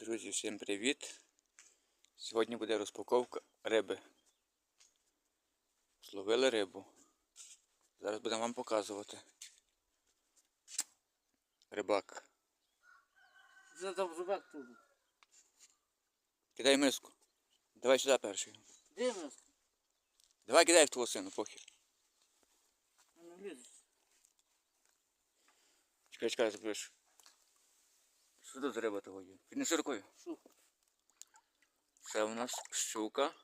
Друзі, всім привіт! Сьогодні буде розпаковка риби. Зловили рибу. Зараз будемо вам показувати. Рибак. Задав рубак тут. Кидай миску. Давай сюди перший. Де нас? Давай кидай в твого сину, похер. Ну. Чекай, чекай, запишу. Що тут за риба того є? Піднеси рукою. Це у нас щука.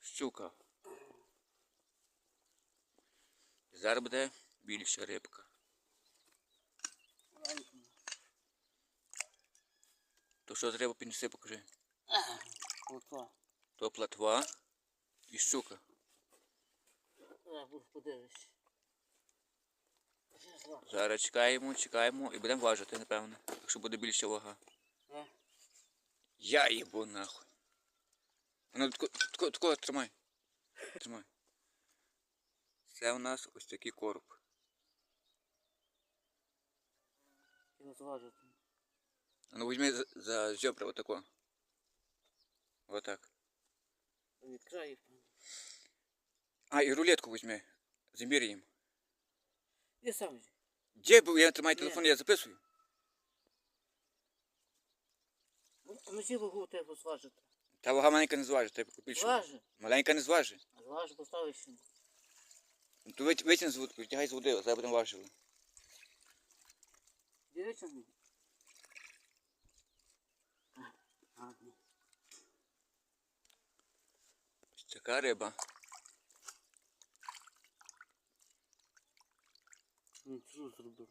Щука. Зараз буде більша рибка. То що треба піднеси, покажи. А, Отва. То платва і щука. Подивись. Зараз чекаємо, чекаємо і будемо важити, напевно. Якщо буде більша вага. Е? Я їбу нахуй. Ну, тако, тримай. Тримай. Це у нас ось такий короб. Зважити. Ну візьми за, за зьобра отако. Отак. Від краю. А, і рулетку візьми. Заміряємо. Я сам. Де був? Я тримаю телефон, я записую. Ну, ці вагу треба зважити. Та вага маленька не зважить, треба більше. Зважи. Маленька не зважить. А зважи, поставиш сюди. Ну, То вит- витягни з води, витягай з води, зараз будемо важили. Мені. Гарно. Така риба. Що зробив?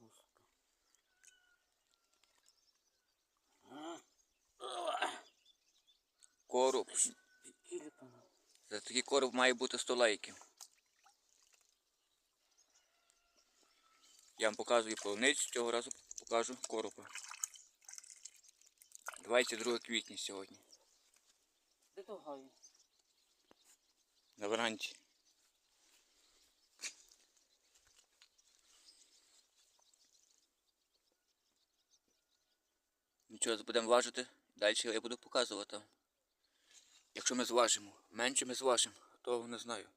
Короб. За такий короб має бути 100 лайків. Я вам показую полуницю, цього разу покажу короба. 22 квітня сьогодні. Де то гаю? На варанті. Нічого, будемо важити. Далі я буду показувати. Якщо ми зважимо. Менше ми зважимо, того не знаю.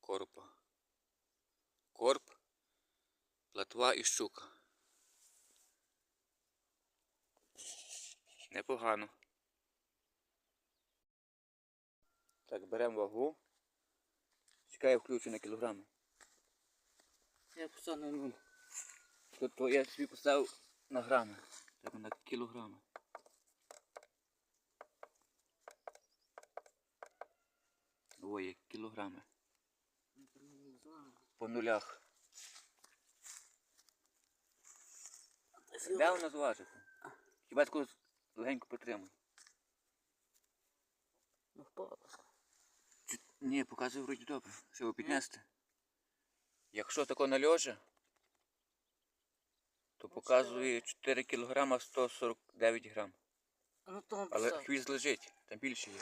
Коропа. Корп, платва і щука. Непогано. Так, беремо вагу. Чекай, я включу на кілограми. Я поставив нуль. Тобто я собі поставив на грами. Треба на кілограми. Ой, як кілограми. По нулях. Де вона зважити? Хіба таку легенько притримуй. Ну, впала. Ні, показує вроді добре. Що ви піднести? Якщо тако на льожа, то показує 4 кг 149 грам. Ну там Але хвіст лежить, там більше є.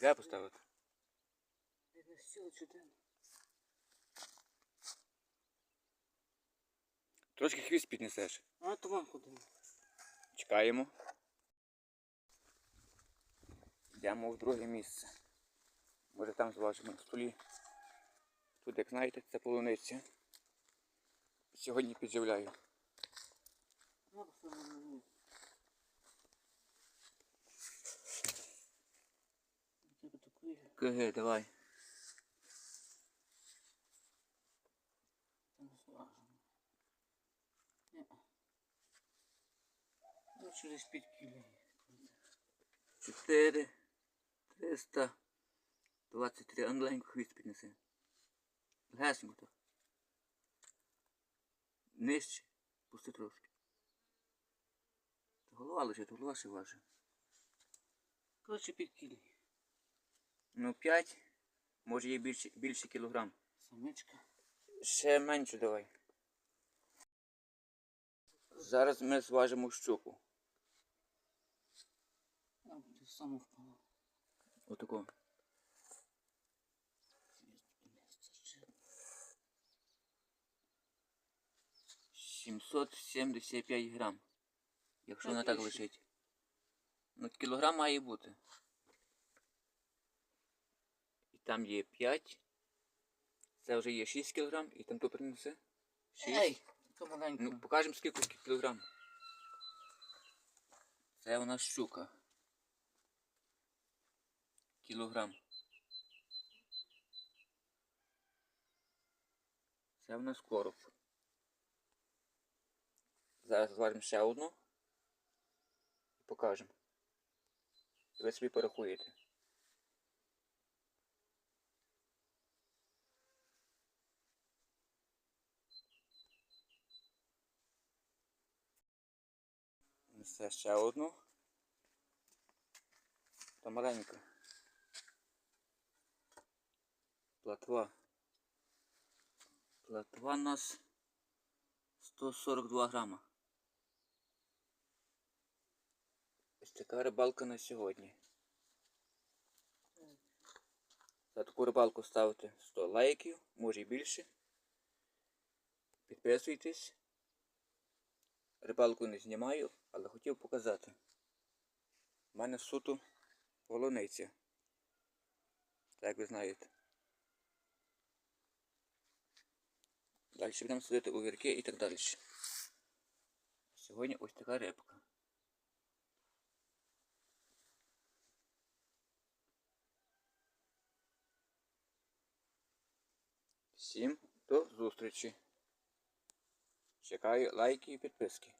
Де поставити? Чудово. Трошки хвіст піднесеш. А то вам куди? Чекаємо. Йдемо в друге місце. Може там зважимо на столі. Тут, як знаєте, це полуниця. Сьогодні підживляю. КГ, давай. Ну, через 5 кілів. 4, 323. А ну легенько хвіст піднеси. Легесенько так. Нижче. Пусти трошки. Голова лежить, голова ще важить. Коротше, 5 кілів. Ну 5, може є більше, більше кілограм. Самичка. Ще менше давай. Зараз ми зважимо щуку. А, ти саме впала. Отако. 775 грам. Якщо вона так лежить. Ну, кілограм має бути. І там є 5. Це вже є 6 кілограм, і там то принесе. 6. Ей, то маленько. Ну, покажемо скільки скільки кілограм. Це у нас щука. Кілограм. Це у нас короб. Зараз зваримо ще одну. І покажемо. І ви собі порахуєте. Несе ще одну. Та маленька. Платва. Платва у нас 142 грама. Ось така рибалка на сьогодні. За таку рибалку ставте 100 лайків, може і більше. Підписуйтесь. Рибалку не знімаю, але хотів показати. У мене суто полуниця. Так ви знаєте. Далі будемо садити огірки і так далі. Сьогодні ось така рибка. Всім до зустрічі. Чекаю лайки і підписки.